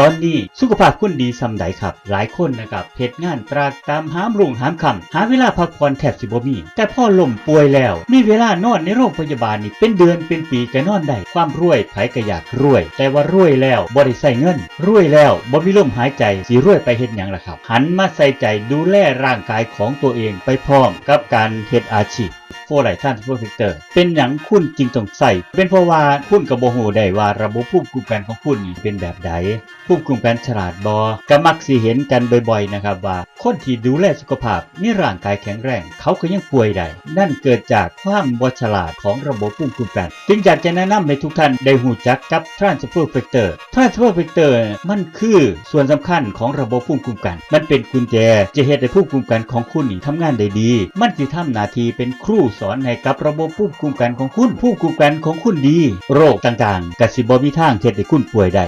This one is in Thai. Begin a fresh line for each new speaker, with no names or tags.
ตอนนี้สุขภาพคุณดีซำใดครับ หลายคนนะครับเหตุงานตรากตามหามรุ่งหามค่ำหาเวลาพักผ่อนแทบสิบ่มี แต่พ่อล้มป่วยแล้ว มีเวลานอนในโรงพยาบาลนี่เป็นเดือนเป็นปีก็นอนได้ความรวยไผก็อยากรวย แต่ว่ารวยแล้วบ่ได้ใส่เงิน รวยแล้วบ่มีลมหายใจสิรวยไปเฮ็ดหยังล่ะครับ หันมาใส่ใจดูแลร่างกายของตัวเองไปพร้อมกับการเฮ็ดอาชีพโฟไลท่านโปรเฟกเตอร์เป็นหยังคุณจริงต้องใส่เป็นเพราะว่าคุณกับโบหูได้ว่าระบบภูมิคุ้มกันของคุณนี่เป็นแบบใดภูมิคุ้มกันฉลาดบอก็มักสิเห็นกันบ่อยๆนะครับว่า คนที่ดูแลสุขภาพมีร่างกายแข็งแรง เขาก็ยังป่วยได้นั่นเกิดจากความบ่ฉลาดของระบบภูมิคุ้มกันจึงอยากจะแนะนำให้ทุกท่านได้หูจักกับ Transfer Factor Transfer Factor มันคือส่วนสำคัญของระบบภูมิคุ้มกัน มันเป็นกุญแจจะเฮ็ดให้ภูมิคุ้มกันของคุณนี่ทำงานได้ดี มันสิทำหน้าที่เป็นครูสอนให้กับระบบภูมิคุ้มกันของคุณ ภูมิคุ้มกันของคุณดี โรคต่างๆกสิบบมีทางเฮ็ดให้คุณป่วยได้